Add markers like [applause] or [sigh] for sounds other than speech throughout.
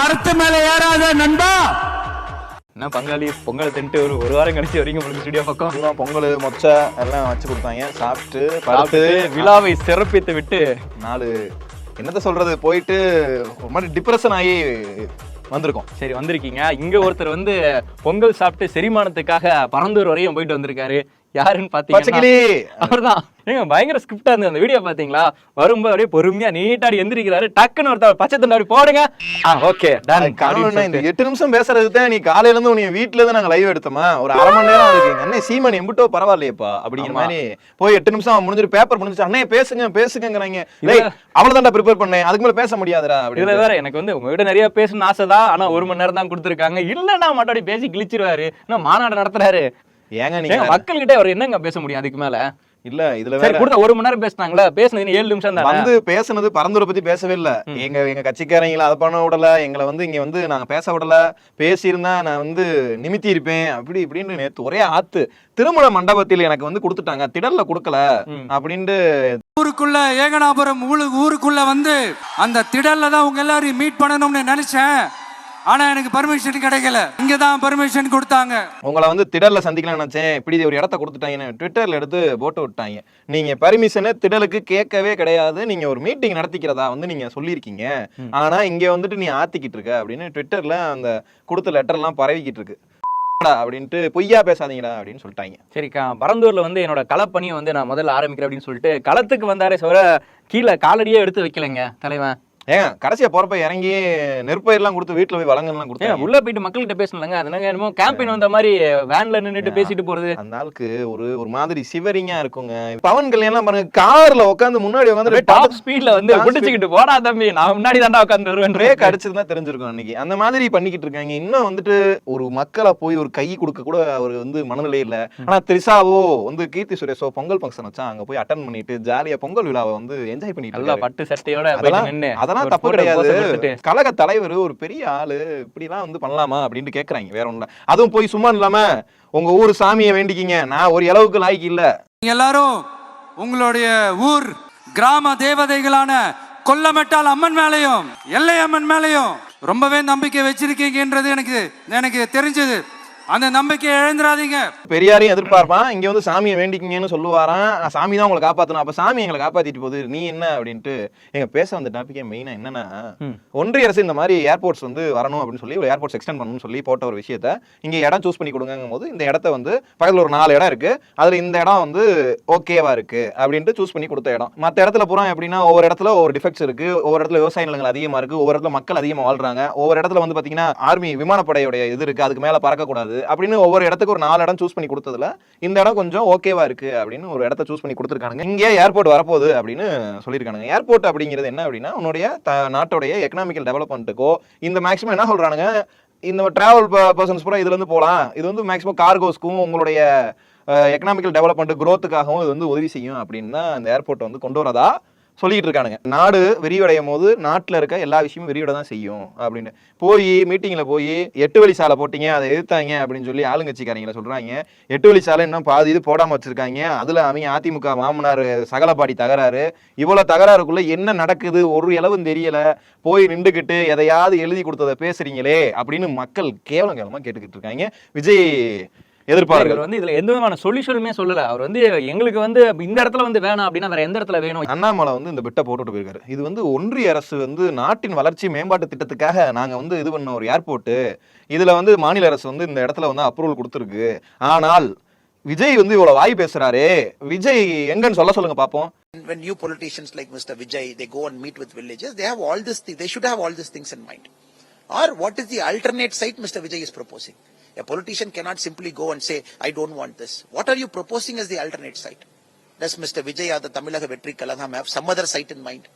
மரத்து மேல ஏறாத நண்பா. என்ன பங்காளி பொங்கல் தின்ட்டு ஒரு ஒரு வாரம் கழிச்சு வரீங்க உங்களுக்கு ஸ்டுடியோ பக்கம். அப்புறம் பொங்கல் மொச்சை எல்லாம் வச்சு கொடுத்தாங்க. சாப்பிட்டு படுத்து சாப்பிட்டு விழாவை சிறப்பித்து விட்டு. நாலு என்னத்த சொல்றது? போயிட்டு ஒரு மாதிரி டிப்ரெஷன் ஆகி வந்திருக்கோம். சரி வந்திருக்கீங்க. இங்க ஒருத்தர் வந்து பொங்கல் சாப்பிட்டு செரிமானத்துக்காக பரந்தூர் வரையும் போயிட்டு வந்திருக்காரு. யாருன்னு பாத்தீங்கன்னா அவர்தான். ஏங்க பயங்கர ஸ்கிரிப்டா இருந்தது அந்த வீடியோ பாத்தீங்களா? வரும்போது அப்படியே பொறுமையா நீட்டாடி எந்திரிக்கிறாரு. டக்குன்னு ஒருத்தர் பச்சை அப்படி போடுங்க. ஓகே இந்த எட்டு நிமிஷம் பேசுறதுக்கு தான் நீ காலையில இருந்து உன்னை வீட்டுல இருந்து நாங்க லைவ் எடுத்தோமா? ஒரு அரை மணி நேரம் இருக்கு அண்ணே சீமன் எம்பிட்டோ பரவாயில்லையப்பா அப்படிங்கிற. மாதிரி போய் எட்டு நிமிஷம் முடிஞ்சிட்டு பேப்பர் முடிஞ்சிச்சு. அண்ணே பேசுங்க பேசுங்கிறாங்க அவ்வளவுதான்டா ப்ரிப்பேர் பண்ணேன். அதுக்கு மேல பேச முடியாதுடா இதுல வேற எனக்கு வந்து உங்ககிட்ட நிறைய பேசணும்னு ஆசைதான். ஆனா ஒரு மணி நேரம் தான் கொடுத்துருக்காங்க. இல்லன்னா மாட்டாடி பேசி கிழிச்சிருவாரு. மாநாடு நடத்துறாரு. ஏங்க ஏங்க நீங்க மக்கள்கிட்ட அவர் என்னங்க பேச முடியும் அதுக்கு மேல? இல்ல இதுல வேற கொடுத்த ஒரு மணி நேரம் பேசினாங்களா? பேசுனது ஏழு நிமிஷம் தான்? வந்து பேசுனது பரந்தூரை பத்தி பேசவே இல்ல. எங்க எங்க கட்சிக்காரங்கள அதை பண்ண விடல எங்களை வந்து இங்க வந்து நாங்க பேச விடல. பேசியிருந்தா நான் வந்து நிமித்தி இருப்பேன் அப்படி இப்படின்னு நேத்து ஒரே ஆத்து. திருமண மண்டபத்தில் எனக்கு வந்து கொடுத்துட்டாங்க. திடல்ல கொடுக்கல. அப்படின்ட்டு ஊருக்குள்ள ஏகனாபுரம் ஊரு- ஊருக்குள்ள வந்து அந்த திடல்ல தான் உங்க எல்லாரையும் மீட் பண்ணணும்னு நினைச்சேன். ஆனா எனக்கு பர்மிஷன் கிடைக்கல. இங்க தான் பர்மிஷன் கொடுத்தாங்க. உங்களை வந்து திடல்ல சந்திக்கலாம்னு நினைச்சேன். இப்படி ஒரு இடத்த கொடுத்துட்டாங்கன்னு ட்விட்டர்ல எடுத்து போட்டு விட்டாங்க. நீங்க பர்மிஷனை திடலுக்கு கேட்கவே கிடையாது. நீங்க ஒரு மீட்டிங் நடத்திக்கிறதா வந்து நீங்க சொல்லியிருக்கீங்க. ஆனா இங்க வந்துட்டு நீ ஆத்திக்கிட்டு இருக்க அப்படின்னு ட்விட்டர்ல அந்த கொடுத்த லெட்டர் எல்லாம் பரவிக்கிட்டு இருக்கு. அப்படின்ட்டு பொய்யா பேசாதீங்கடா அப்படின்னு சொல்லிட்டாங்க. சரிக்கா பரந்தூர்ல வந்து என்னோட களப்பணியை வந்து நான் முதல்ல ஆரம்பிக்கிறேன் அப்படின்னு சொல்லிட்டு களத்துக்கு வந்தாரே தவிர கீழே காலடியே எடுத்து வைக்கலைங்க தலைவன். ஏங்க கடைசியா போறப்ப இறங்கி நெற்பயிரெல்லாம் கொடுத்து வீட்டுல போய் வளங்கலாம் ஏன் கொடுத்தாங்க. உள்ள போயிட்டு மக்கள்கிட்ட பேசணும்லங்க. அது என்னங்க என்னமோ கேம்பெயின் வந்த மாதிரி வேன்ல நின்னுட்டு பேசிட்டு போறது. அந்த ஆளுக்கு ஒரு ஒரு மாதிரி சிவரிங்கா இருக்குங்க. பவன் கல்யாணம் பாருங்க கார்ல உட்காந்து முன்னாடி உட்காந்து டாப் ஸ்பீட்ல வந்து Top பிடிச்சிக்கிட்டு போடா தம்பி நான் முன்னாடி தாண்டா உட்காந்து வருவேன். பிரேக் அடிச்சிருந்தா தெரிஞ்சிருக்கும் அன்னைக்கு. அந்த மாதிரி பண்ணிக்கிட்டு இருக்காங்க. இன்னும் வந்துட்டு ஒரு மக்களை போய் ஒரு கை கொடுக்க கூட அவர் வந்து மனநிலை இல்ல. ஆனா திரிசாவோ வந்து கீர்த்தி சுரேஷோ பொங்கல் ஃபங்க்ஷன் வச்சா அங்க போய் அட்டன் பண்ணிட்டு ஜாலியா பொங்கல் விழாவை வந்து என்ஜாய் பண்ணிட்டு. பட்டு சட்டையோட அதெல்லாம் அதெல்லாம் தப்பு கிடையாது. கழக தலைவர் ஒரு பெரிய ஆளு. இப்படிலாம் வந்து பண்ணலாமா அப்படின்ட்டு கேக்குறாங்க. வேற இல்ல அதுவும் போய் சும்மா இல்லாம உங்க ஊர் சாமியை வேண்டிக்கிங்க. நான் ஒரு அளவுக்கு லாய்க்கு இல்ல. நீங்க எல்லாரும் உங்களுடைய ஊர் கிராம தேவதைகளான கொல்லமெட்டால் அம்மன் மேலையும் எல்லை அம்மன் மேலையும் ரொம்பவே நம்பிக்கை வச்சிருக்கீங்கன்றது எனக்கு எனக்கு தெரிஞ்சது. அந்த நம்பிக்கையை இழந்துடாதீங்க. பெரியாரையும் எதிர்பார்ப்பான். இங்க வந்து சாமியை வேண்டிக்கிங்கன்னு சொல்லுவாராம். "நான் சாமி தான் உங்களை காப்பாத்தணும். அப்ப சாமி எங்களை காப்பாத்திட்டு போகுது. நீ என்ன அப்படின்ட்டு எங்க பேச வந்த டாபிக்கே மெயினா என்னன்னா. ஒன்றிய அரசு இந்த மாதிரி ஏர்போர்ட்ஸ் வந்து வரணும் அப்படின்னு சொல்லி ஒரு ஏர்போர்ட்ஸ் எக்ஸ்டெண்ட் பண்ணணும்னு சொல்லி போட்ட ஒரு விஷயத்த இங்க இடம் சூஸ் பண்ணி கொடுங்கும் போது இந்த இடத்த வந்து பக்கத்துல ஒரு நாலு இடம் இருக்கு. அதுல இந்த இடம் வந்து ஓகேவா இருக்கு அப்படின்ட்டு சூஸ் பண்ணி கொடுத்த இடம். மத்த இடத்துல பூரா எப்படின்னா ஒவ்வொரு இடத்துல ஒவ்வொரு டிஃபெக்ட்ஸ் இருக்கு. ஒவ்வொரு இடத்துல விவசாய நிலங்கள் அதிகமா இருக்கு. ஒவ்வொரு இடத்துல மக்கள் அதிகமா வாழ்றாங்க. ஒவ்வொரு இடத்துல வந்து பாத்தீங்கன்னா ஆர்மி விமானப்படையுடைய இது இருக்கு. அதுக்கு மேல பறக்கக்கூடாது. அப்படின்னு ஒவ்வொரு இடத்துக்கு ஒரு நாலு இடம் சூஸ் பண்ணி கொடுத்ததுல இந்த இடம் கொஞ்சம் ஓகேவா இருக்கு அப்படின்னு ஒரு இடத்த சூஸ் பண்ணி கொடுத்துருக்காங்க இங்கே ஏர்போர்ட் வரப்போகுது அப்படின்னு சொல்லியிருக்காங்க ஏர்போர்ட் அப்படிங்கிறது என்ன அப்படின்னா உன்னுடைய நாட்டுடைய எக்கனாமிக்கல் டெவலப்மெண்ட்டுக்கோ இந்த மேக்ஸிமம் என்ன சொல்றானுங்க? இந்த டிராவல் பர்சன்ஸ் பூரா இதுலேருந்து போகலாம் இது வந்து மேக்ஸிமம் கார்கோஸ்க்கும் உங்களுடைய எக்கனாமிக்கல் டெவலப்மெண்ட் குரோத்துக்காகவும் இது வந்து உதவி செய்யும் அப்படின்னு தான் இந்த ஏர்போர்ட்டை வந்து கொண்டு வரதா சொல்லிட்டு இருக்கானுங்க நாடு விரிவடையும் போது நாட்டில் இருக்க எல்லா விஷயமும் விரிவடை தான் செய்யும் அப்படின்னு. போய் மீட்டிங்கில் போய் எட்டு வழி சாலை போட்டீங்க அதை எதிர்த்தாங்க அப்படின்னு சொல்லி ஆளுங்கட்சிக்காரங்களை சொல்கிறாங்க எட்டு வழி சாலை இன்னும் பாதி இது போடாமல் வச்சுருக்காங்க. அதில் அவங்க அதிமுக மாமனார் சகலப்பாடி தகராறு. இவ்வளோ தகராறுக்குள்ளே என்ன நடக்குது? ஒரு இளவும் தெரியலை. போய் நின்றுக்கிட்டு எதையாவது எழுதி கொடுத்ததை பேசுகிறீங்களே அப்படின்னு மக்கள் கேவலம் கேவலமாக கேட்டுக்கிட்டு இருக்காங்க. விஜய் எதிர்ப்பார்கள் இவர் வந்து இதுல எந்த விதமான சொல்யூஷனுமே சொல்லல அவர் வந்து எங்களுக்கு வந்து இந்த இடத்துல வந்து வேணாம் அப்படின்னா வேற எந்த இடத்துல வேணும் அண்ணாமலை வந்து இந்த பிட்டை போட்டுட்டு போயிருக்காரு இது வந்து ஒன்றிய அரசு வந்து நாட்டின் வளர்ச்சி மேம்பாட்டு திட்டத்துக்காக நாங்க வந்து இது பண்ண ஒரு ஏர்போர்ட் இதுல வந்து மாநில அரசு வந்து இந்த இடத்துல வந்து அப்ரூவல் கொடுத்துருக்கு ஆனால் விஜய் வந்து இவ்வளவு வாய் பேசுறாரு விஜய் எங்கன்னு சொல்ல சொல்லுங்க பாப்போம் when new politicians like Mr. Vijay, they go and meet with villages, they have all this, thi- they should have all these things in mind. Or what is the alternate site Mr. Vijay is proposing? A politician cannot simply go and say, I don't want this. What are you proposing as the alternate site? Does Mr. Vijay the Tamilaga Vetri Kalagam have some other site in mind?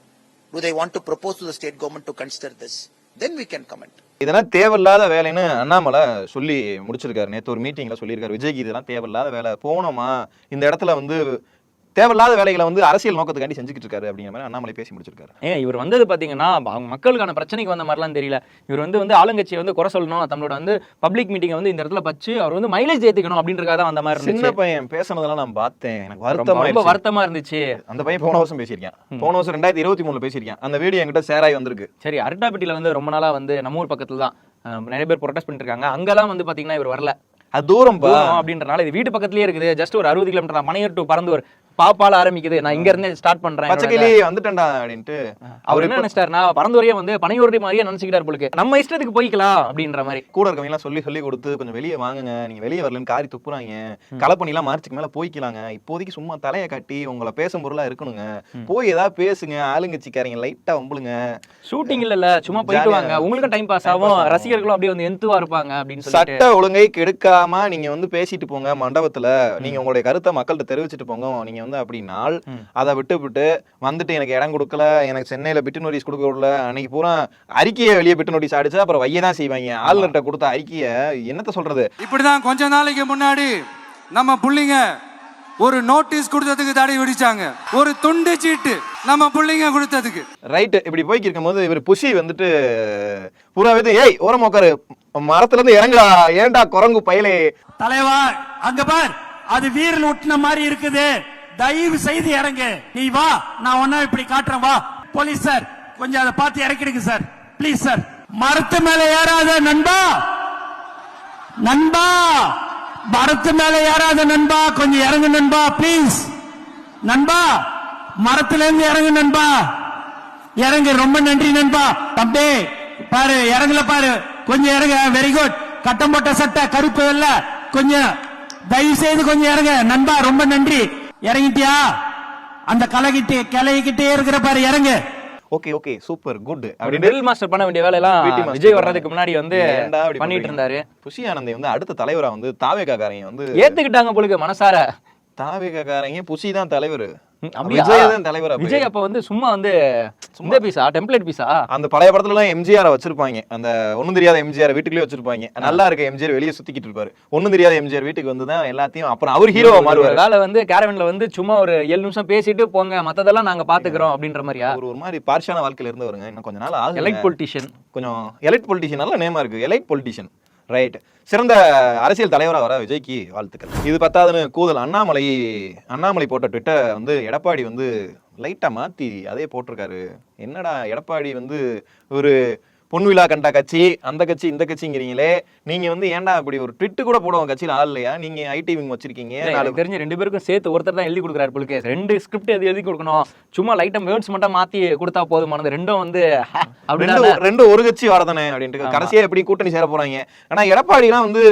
Do they want to propose to the state government to consider this? Then we can comment. இதெல்லாம் தேவையில்லாத வேலைன்னு அண்ணாமலை சொல்லி முடிச்சிருக்காரு நேற்று ஒரு மீட்டிங்கில் சொல்லியிருக்காரு விஜய்க்கு இதெல்லாம் தேவையில்லாத வேலை போனோமா இந்த இடத்துல வந்து தேவையில்லாத வேலைகளை வந்து அரசியல் நோக்கத்துக்காண்டி செஞ்சுக்கிட்டு இருக்காரு அப்படிங்கிற மாதிரி அண்ணாமலை பேசி முடிச்சிருக்காரு. ஏன் இவர் வந்தது பாத்தீங்கன்னா அவங்க மக்களுக்கான பிரச்சனைக்கு வந்த மாதிரிலாம் தெரியல. இவர் வந்து வந்து ஆளுங்கட்சியை வந்து குறை சொல்லணும் தன்னோட வந்து பப்ளிக் மீட்டிங்கை வந்து இந்த இடத்துல வச்சு அவர் வந்து மைலேஜ் ஏத்திக்கணும் அப்படின்றக்காக தான் வந்த மாதிரி சின்ன பையன் பேசுனதெல்லாம் நான் பார்த்தேன். எனக்கு ரொம்ப வருத்தமா ரொம்ப வருத்தமா இருந்துச்சு. அந்த பையன் போன வருஷம் பேசியிருக்கேன். போன வருஷம் ரெண்டாயிரத்தி இருபத்தி மூணுல பேசியிருக்கேன். அந்த வீடியோ என்கிட்ட ஆகி வந்திருக்கு. சரி அரட்டாப்பட்டியில வந்து ரொம்ப நாளா வந்து நம்ம ஊர் பக்கத்துல தான் நிறைய பேர் ப்ரொடெஸ்ட் பண்ணிட்டு இருக்காங்க. அங்கெல்லாம் வந்து பாத்தீங்கன்னா இவர் வரல. அது தூரம் அப்படின்றனால இது வீட்டு பக்கத்துலயே இருக்குது. ஜஸ்ட் ஒரு அறுபது கிலோமீட்டர் தான். மணியர் டு பறந்தூர் பாப்பால ஆரம்பிக்குது. நான் இங்க இருந்தே ஸ்டார்ட் பண்றேன் பச்சைக்கிளி வந்துட்டேன்டா அப்படின்ட்டு. அவர் என்ன நினைச்சிட்டாருன்னா பறந்தூரையே வந்து பனையூரடி மாதிரியே நினைச்சுக்கிட்டாரு போலுக்கு. நம்ம இஷ்டத்துக்கு போய்க்கலாம் அப்படின்ற மாதிரி. கூட இருக்கவங்க எல்லாம் சொல்லி சொல்லி கொடுத்து கொஞ்சம் வெளியே வாங்குங்க. நீங்க வெளியே வரலன்னு காரி துப்புறாங்க. களப்பணி எல்லாம் மார்ச்சுக்கு மேல போய்க்கலாங்க. இப்போதைக்கு சும்மா தலையை காட்டி உங்களை பேசும் பொருளா இருக்கணுங்க. போய் ஏதாவது பேசுங்க. ஆளுங்கட்சிக்காரங்க லைட்டா வம்புளுங்க. ஷூட்டிங் இல்ல சும்மா போயிட்டு வாங்க. உங்களுக்கும் டைம் பாஸ் ஆகும். ரசிகர்களும் அப்படியே வந்து எந்துவா இருப்பாங்க அப்படின்னு சொல்லிட்டு. சட்ட ஒழுங்கை கெடுக்காம நீங்க வந்து பேசிட்டு போங்க மண்டபத்துல. நீங்க உங்களுடைய கருத்தை மக்கள்கிட்ட தெரிவிச்சிட்டு போங்க. நீங்க வந்து அப்படின்னால் அதை விட்டு விட்டு வந்துட்டு எனக்கு இடம் கொடுக்கல எனக்கு சென்னையில பிட்டு நோட்டீஸ் கொடுக்க விடல அன்னைக்கு பூரா அறிக்கையை வெளியே பிட்டு நோட்டீஸ் அடிச்சா அப்புறம் வைய தான் செய்வாங்க. ஆளுநர்கிட்ட கொடுத்த அறிக்கையை என்னத்த சொல்றது? இப்படிதான் கொஞ்ச நாளைக்கு முன்னாடி நம்ம புள்ளிங்க ஒரு நோட்டீஸ் கொடுத்ததுக்கு தடை விதிச்சாங்க ஒரு துண்டு சீட்டு நம்ம புள்ளிங்க கொடுத்ததுக்கு. ரைட் இப்படி போய்க்கு இருக்கும்போது இவர் புஷி வந்துட்டு பூராவே ஏய் ஓரம் உட்காரு. மரத்துல இருந்து இறங்குடா. ஏன்டா குரங்கு பயலே? தலைவா அங்க பார். அது வீரல் ஒட்டின மாதிரி இருக்குது. தயவு செய்து இறங்கு. நீ வா நான் ஒன்னா இப்படி காட்டுறேன் வா. போலீஸ் சார் கொஞ்சம் அதை பார்த்து இறக்கிடுங்க சார். Please sir. மரத்து மேல ஏறாத நண்பா. நண்பா. மரத்து மேல ஏறாத நண்பா. கொஞ்சம் இறங்கு நண்பா ப்ளீஸ். நண்பா மரத்துல இருந்து இறங்கு நண்பா. இறங்கு ரொம்ப நன்றி நண்பா. தம்பி பாரு இறங்கல பாரு. கொஞ்சம் இறங்க வெரி குட் கட்டம் போட்ட சட்டை கருப்பு இல்ல கொஞ்சம் தயவு செய்து கொஞ்சம் இறங்க. நண்பா ரொம்ப நன்றி. இறங்கிட்டியா? அந்த கலைகிட்டே கிளைகிட்டே இருக்கிற பாரு இறங்கு. ஓகே ஓகே சூப்பர் குட் அவர் அப்படின்னு ட்ரில் மாஸ்டர் பண்ண வேண்டிய வேலையெல்லாம் PT master விஜய். வர்றதுக்கு முன்னாடி வந்து பண்ணிட்டு? இருந்தாரு. புஷி ஆனந்தை வந்து அடுத்த தலைவரா வந்து தாவேகாக்காரங்க வந்து ஏத்துக்கிட்டாங்க போலுக்கு மனசார. தாவேகாக்காரங்க புஷி தான் தலைவர். விஜய் தலைவர் அப்ப. விஜய் அப்ப வந்து சும்மா வந்து இந்த பீஸா டெம்ப்ளேட் பீஸா அந்த பழைய படத்துல எல்லாம் எம்ஜிஆர் வச்சிருப்பாங்க. அந்த ஒண்ணும் தெரியாத எம்ஜிஆர் வீட்டுக்குள்ளே வச்சிருப்பாங்க. நல்லா இருக்க எம்ஜிஆர் வெளியே சுத்திக்கிட்டு இருப்பாரு. ஒண்ணும் தெரியாத எம்ஜிஆர் வீட்டுக்கு வந்து தான் எல்லாத்தையும் அப்புறம் அவர் ஹீரோவா மாறுவாரு. வேலை வந்து கேரவன்ல வந்து சும்மா ஒரு ஏழு நிமிஷம் பேசிட்டு போங்க மத்ததெல்லாம் நாங்க பாத்துக்கிறோம் அப்படின்ற மாதிரியா? ஒரு ஒரு மாதிரி பார்ஷான வாழ்க்கையில இருந்தவருங்க. இன்னும் கொஞ்ச நாள் எலக்ட் பொலிட்டிஷியன் கொஞ்சம் எலைட் பொலிட்டிஷியன் நல்ல நேமா இருக்கு. எலைட் பொலிட்டிஷியன் ரைட் சிறந்த அரசியல் தலைவராக வர விஜய்க்கு வாழ்த்துக்கள். இது பத்தாதுன்னு கூதல் அண்ணாமலை அண்ணாமலை போட்ட ட்விட்டர் வந்து எடப்பாடி வந்து லைட்டாக மாற்றி அதே போட்டிருக்காரு. என்னடா எடப்பாடி வந்து ஒரு பொன்விழா கண்ட கட்சி அந்த கட்சி இந்த கட்சிங்கிறீங்களே நீங்க வந்து ஏன்டா அப்படி ஒரு ட்விட்டு கூட போடுவோம் கட்சியில ஆள் இல்லையா? நீங்க ஐடி விங் வச்சிருக்கீங்க நாலு எனக்கு தெரிஞ்ச ரெண்டு பேருக்கும் சேர்த்து ஒருத்தர் தான் எழுதி கொடுக்குறாரு போலுக்கு ரெண்டு ஸ்கிரிப்ட் எது எழுதி கொடுக்கணும்? சும்மா லைட்டா வேர்ட்ஸ் மட்டும் மாத்தி கொடுத்தா போதுமானது. ரெண்டும் வந்து அப்படின்னா ரெண்டு ரெண்டு ஒரு கட்சி வரதானே அப்படின்ட்டு கடைசியா எப்படி கூட்டணி சேர போறாங்க? ஆனா எடப்பாடிலாம் வந்து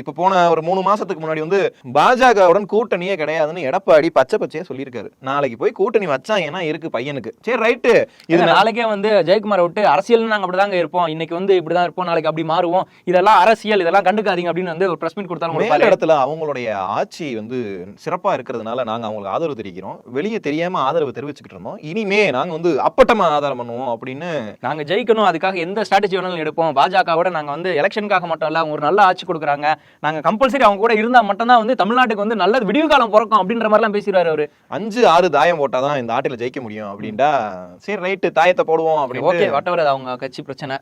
இப்ப போன ஒரு மூணு மாசத்துக்கு முன்னாடி வந்து பாஜகவுடன் கூட்டணியே கிடையாதுன்னு எடப்பாடி பச்சை பச்சையா சொல்லியிருக்காரு. நாளைக்கு போய் கூட்டணி வச்சாங்கன்னா இருக்கு பையனுக்கு. சரி ரைட்டு இது இது நாளைக்கே வந்து ஜெயக்குமாரை விட்டு அரசியல் நாங்க அப்படிதாங்க இருப்போம். இன்னைக்கு வந்து இப்படிதான் இருப்போம். நாளைக்கு அப்படி மாறுவோம். இதெல்லாம் அரசியல். இதெல்லாம் கண்டுக்காதீங்க அப்படின்னு வந்து ஒரு பிரஸ் மீட் கொடுத்தாலும். இடத்துல அவங்களுடைய ஆட்சி வந்து சிறப்பா இருக்கிறதுனால நாங்க அவங்களுக்கு ஆதரவு தெரிவிக்கிறோம். வெளியே தெரியாம ஆதரவு தெரிவிச்சுக்கிட்டு இருந்தோம். இனிமே நாங்க வந்து அப்பட்டமா ஆதாரம் பண்ணுவோம் அப்படின்னு நாங்க ஜெயிக்கணும். அதுக்காக எந்த ஸ்ட்ராட்டஜி வேணாலும் எடுப்போம். பாஜகவோட நாங்க வந்து எலெக்ஷனுக்காக மட்டும் இல்ல அவங்க ஒரு நல்ல ஆட்சி கொடுக்குறாங்க. நாங்க கம்பல்சரி அவங்க கூட இருந்தா மட்டும்தான் வந்து தமிழ்நாட்டுக்கு வந்து நல்ல விடிவு காலம் பிறக்கும் அப்படின்ற மாதிரி எல்லாம் பேசிடுவாரு அவரு. அஞ்சு ஆறு தாயம் போட்டாதான் இந்த ஆட்டில ஜெயிக்க முடியும் அப்படின்டா. சரி ரைட்டு தாயத்தை போடுவோம் ஓகே அப்படின்னு வட்டவர் அவங்க கட்சி பிரச்சனை.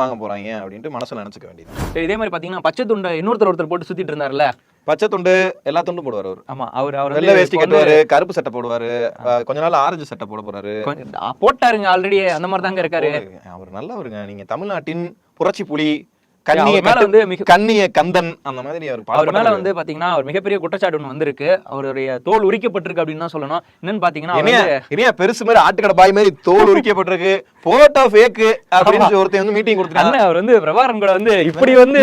வாங்க போறாங்க அப்படின்ட்டு மனசுல நினைச்சுக்க வேண்டியது. இதே மாதிரி பாத்தீங்கன்னா பச்சை துண்டை இன்னொருத்தர் ஒருத்தர் போட்டு சுத்திட்டு இருந்தாருல்ல பச்சை துண்டு எல்லா துண்டும் போடுவார் அவர். ஆமா அவர் அவர் வெள்ளை வேஷ்டி கட்டுவாரு கருப்பு சட்டை போடுவாரு கொஞ்ச நாள் ஆரஞ்சு சட்டை போட போறாரு. போட்டாருங்க ஆல்ரெடி அந்த மாதிரி தாங்க இருக்காரு அவர் நல்லவருங்க. நீங்க தமிழ்நாட்டின் புரட்சி புலி கண்ணிய கந்தன் அந்த மாதிரி அவர் மேல. வந்து பாத்தீங்கன்னா அவர் மிகப்பெரிய குற்றச்சாட்டு ஒன்று வந்திருக்கு. அவருடைய தோல் உரிக்கப்பட்டிருக்கு அப்படின்னு தான் சொல்லணும். என்னன்னு பாத்தீங்கன்னா பெருசு மாதிரி ஆட்டுக்கடை பாய் மாதிரி தோல் [laughs] உரிக்கப்பட்டிருக்கு. போட்டோ ஃபேக் அப்படின்னு சொல்லி ஒருத்தன் வந்து மீட்டிங் கொடுத்துருக்காங்க அவர் வந்து பிரபாகரன் கூட வந்து இப்படி வந்து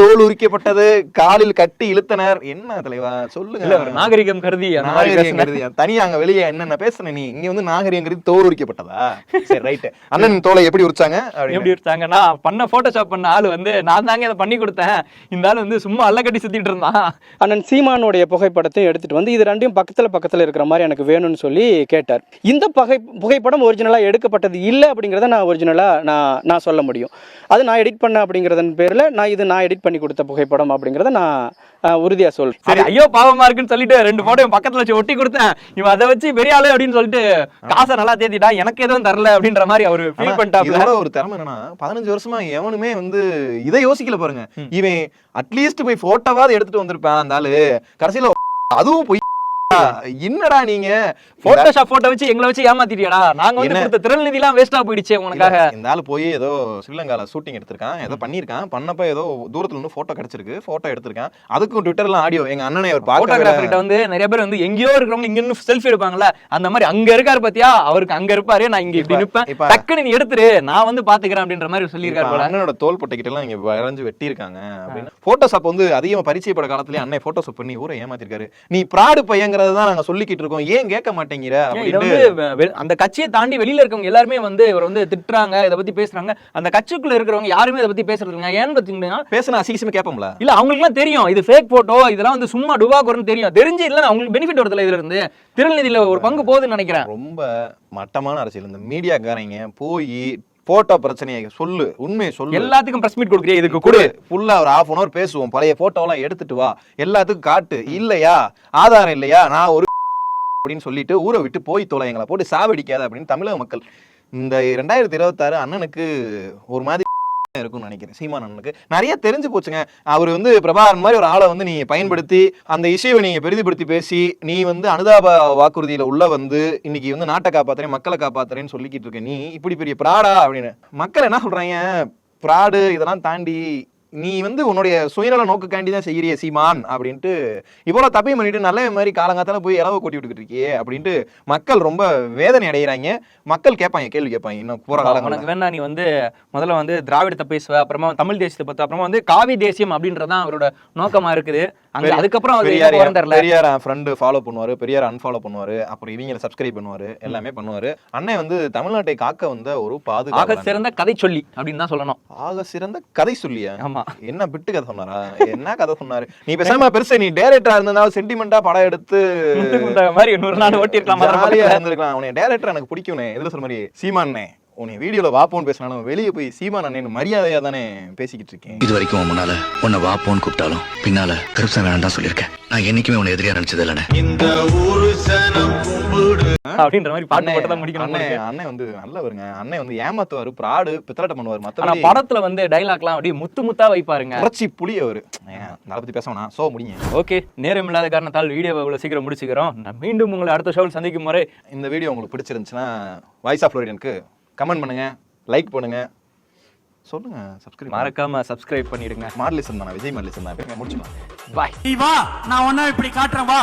தோல் உரிக்கப்பட்டது காலில் கட்டி இழுத்தனர். என்ன தலைவா? சொல்லுங்க. நாகரிகம் கருதி பேசுங்க. நாகரிகங்கிறது தனியா அங்க வெளியே என்னென்ன பேசுன நீ? இங்க வந்து நாகரிகங்கிறது தோல் உரிக்கப்பட்டதா? சரி ரைட் அண்ணன் தோலை எப்படி உரிச்சாங்க. எப்படி இருக்காங்கன்னா பண்ண போட்டோஷாப் பண்ண ஆளு வந்து நான் தாங்க அதை பண்ணி கொடுத்தேன். இந்த ஆளு வந்து சும்மா அல்ல கட்டி சுத்திட்டு இருந்தான். அண்ணன் சீமானுடைய புகைப்படத்தை எடுத்துட்டு வந்து இது ரெண்டையும் பக்கத்துல பக்கத்துல இருக்கிற மாதிரி எனக்கு வேணும்னு சொல்லி கேட்டார். இந்த பகை புகைப்படம் ஒரிஜினலா எடுக்கப்பட்டது இல்லை அப்படிங்கிறத நான் ஒரிஜினலாக நான் நான் சொல்ல முடியும். அது நான் எடிட் பண்ண அப்படிங்கிறதன் பேரில் நான் இது நான் எடிட் பண்ணி கொடுத்த புகைப்படம் அப்படிங்கிறத நான் உறுதியாக சொல்கிறேன் சரி ஐயோ பாவமா இருக்குன்னு சொல்லிட்டு ரெண்டு போட்டோ பக்கத்துல வச்சு ஒட்டி கொடுத்தேன். இவன் அதை வச்சு பெரிய ஆளு அப்படின்னு சொல்லிட்டு காசை நல்லா தேத்திட்டா எனக்கு எதுவும் தரல அப்படின்ற மாதிரி அவரு ஃபீல் பண்ணிட்டாப்ல. ஒரு திறமை என்னன்னா பதினஞ்சு வருஷமா எவனுமே வந்து இதை யோசிக்கல பாருங்க. இவன் அட்லீஸ்ட் போய் போட்டோவாவது எடுத்துட்டு வந்திருப்பான் அந்த ஆளு. கடைசியில அதுவும் போய் என்னடா நீங்க? போட்டோஷாப் போட்டோ வச்சு எங்களை வச்சு ஏமாத்திட்டியாடா? நாங்க வந்து? கொடுத்த திறன் எல்லாம் வேஸ்டா போயிடுச்சே உனக்காக. இந்த ஆளு போய் ஏதோ ஸ்ரீலங்கால ஷூட்டிங் எடுத்திருக்கான். ஏதோ பண்ணிருக்கான் பண்ணப்ப ஏதோ தூரத்துல இருந்து போட்டோ கிடைச்சிருக்கு. போட்டோ எடுத்திருக்கான். அதுக்கும் ட்விட்டர்ல ஆடியோ எங்க அண்ணனை அவர் போட்டோகிராஃபர்கிட்ட பாக்க வந்து நிறைய பேர் வந்து எங்கேயோ இருக்கிறவங்க இங்க நின்னு செல்ஃபி எடுப்பாங்கல்ல. அந்த மாதிரி அங்க இருக்காரு பாத்தியா? அவருக்கு அங்க இருப்பாரு. நான் இங்க இப்படி இப்ப- நிப்பேன். டக்குன்னு நீ எடுத்துரு. நான் வந்து பாத்துக்கிறேன் அப்படின்ற மாதிரி சொல்லியிருக்காரு அண்ணனோட தோல் பட்டைக்கிட்ட எல்லாம் இங்க வரைஞ்சு வெட்டியிருக்காங்க அப்படின்னு. போட்டோஷாப் வந்து அதிகமா பரிச்சயப்பட காலத்துலயே அண்ணன் போட்டோஷாப் பண்ணி ஊரை ஏமாத்திருக்காரு. நீ ப்ராடு பையங்கிறத தான் நாங்க சொல்லிக்கிட்டு இருக்கோம். ஏன் கேட்க மாட்டேங்கிற அப்படின்னு அந்த கட்சியை தாண்டி வெளியில இருக்கவங்க எல்லாருமே வந்து இவர் வந்து திட்டுறாங்க இதை பத்தி பேசுறாங்க. அந்த கட்சிக்குள்ள இருக்கிறவங்க யாருமே இதை பத்தி பேசுறது இல்லைங்க. ஏன்னு பாத்தீங்கன்னா பேசினா அசிங்கமா கேட்போம்ல இல்ல அவங்களுக்கு எல்லாம் தெரியும். இது ஃபேக் போட்டோ இதெல்லாம் வந்து சும்மா டுபாக்குறன்னு தெரியும். தெரிஞ்சு இல்ல அவங்களுக்கு பெனிஃபிட் வருதுல இதுல இருந்து திருநெல்வேலியில ஒரு பங்கு போகுதுன்னு நினைக்கிறேன். ரொம்ப மட்டமான அரசியல். இந்த மீடியாக்காரங்க போய் போட்டோ பிரச்சனையை சொல்லு உண்மையை சொல்லு. எல்லாத்துக்கும் பிரஸ் மீட் கொடுக்குறியா? இதுக்கு குடு. ஃபுல்லா ஒரு ஹாஃப் அன் அவர் பேசுவோம். பழைய போட்டோலாம் எடுத்துட்டு வா. எல்லாத்துக்கும் காட்டு. இல்லையா? ஆதாரம் இல்லையா? நான் ஒரு அப்படின்னு சொல்லிட்டு ஊரை விட்டு போய் தொலை எங்களை போட்டு சாவடிக்காத அப்படின்னு தமிழக மக்கள். இந்த ரெண்டாயிரத்தி இருபத்தாறு அண்ணனுக்கு ஒரு மாதிரி இருக்கும்னு நினைக்கிறேன். சீமான் அண்ணனுக்கு. நிறைய தெரிஞ்சு போச்சுங்க. அவர் வந்து பிரபாகரன் மாதிரி ஒரு ஆளை வந்து நீங்கள் பயன்படுத்தி அந்த இஷ்யூவை நீங்கள் பெரிதுபடுத்தி பேசி நீ வந்து அனுதாப வாக்குறுதியில் உள்ள வந்து இன்னைக்கு வந்து நாட்டை காப்பாத்துறேன் மக்களை காப்பாத்துறேன்னு சொல்லிக்கிட்டு இருக்க. நீ இப்படி பெரிய பிராடா அப்படின்னு. மக்கள் என்ன சொல்கிறாங்க பிராடு இதெல்லாம் தாண்டி நீ வந்து உன்னுடைய சுயநல நோக்குக்காண்டி தான் செய்யறிய சீமான் அப்படின்ட்டு இவ்வளவு தப்பையும் பண்ணிட்டு நல்ல மாதிரி காலங்காத்தால போய் இலவ கொட்டி விட்டுக்கிட்டு இருக்கியே அப்படின்ட்டு மக்கள் ரொம்ப வேதனை அடைகிறாங்க மக்கள் கேட்பாங்க கேள்வி கேட்பாங்க இன்னும் போற காலங்களில். உனக்கு வேணா நீ வந்து முதல்ல வந்து திராவிடத்தை பேசுவ அப்புறமா தமிழ் தேசியத்தை பத்தி அப்புறமா வந்து காவி தேசியம் அப்படின்றதான் அவரோட நோக்கமா இருக்குது. அங்க அதுக்கப்புறம் அவர் பெரியார் பெரியார் ஃப்ரெண்டு ஃபாலோ பண்ணுவாரு பெரியார் அன்ஃபாலோ பண்ணுவாரு அப்புறம் இவங்களை சப்ஸ்கிரைப் பண்ணுவாரு எல்லாமே பண்ணுவாரு. அண்ணன் வந்து தமிழ்நாட்டை காக்க வந்த ஒரு ஆக பாதுகாப்பு சிறந்த கதை சொல்லி அப்படின்னு தான் சொல்லணும். ஆக சிறந்த கதை சொல்லியா? ஆமா. என்ன பிட்டு கதை சொன்னாரா? என்ன கதை சொன்னாரு? நீ பேசாம பெருசா நீ டேரக்டரா இருந்தாலும் சென்டிமெண்டா படம் எடுத்து [laughs] மாதிரி நூறு நாள் ஓட்டி இருக்கலாம் ஜாலியா இருந்திருக்கலாம். உன்னை டேரக்டர் எனக்கு பிடிக்கும்னே எதுல சொல்ற மாதிரி? சீமானே உன்னை வீடியோல வாப்போன்னு பேசினாலும் வெளியே போய் சீமான் அண்ணன் மரியாதையா தானே பேசிக்கிட்டு இருக்கேன். இது வரைக்கும் முன்னால உன்னை வா போன்னு கூப்பிட்டாலும் பின்னால கருப்சா வேணாம் தான் சொல்லியிருக்கேன். நான் என்னைக்குமே உன்னை எதிரியா நினைச்சது இல்லைண்ணே. அப்படின்ற மாதிரி பாட்டு போட்டு தான் முடிக்கணும் அண்ணே போல. அண்ணன் வந்து நல்லவருங்க. அண்ணன் வந்து ஏமாத்துவாரு பிராடு பித்தலாட்டம் பண்ணுவாரு மத்தபடி படத்துல வந்து டைலாக்லாம் அப்படியே முத்து முத்தா வைப்பாருங்க. புரட்சி புலி அவரு. அதை பத்தி பேச வேணாம். சோ முடியுங்க ஓகே நேரம் இல்லாத காரணத்தால் வீடியோவை இவ்வளவு சீக்கிரம் முடிச்சுக்கிறோம். நான் மீண்டும் உங்களை அடுத்த ஷோவில் சந்திக்கும் முறை இந்த வீடியோ உங்களுக்கு பிடிச்சிருந்துச்சுன்னா வாய்ஸ் ஆஃப் ஃப்ளோரியனுக்கு கமெண்ட் பண்ணுங்க லைக் பண்ணுங்க. சொல்லுங்க சப்ஸ்கிரைப் மறக்காம சப்ஸ்கிரைப் பண்ணிடுங்க. மாடலிசன் தானே? விஜய் மாடலிசன் தான். முடிச்சுக்கலாம். பாய் வா நான் ஒன்னா இப்படி காட்டுறேன் வா.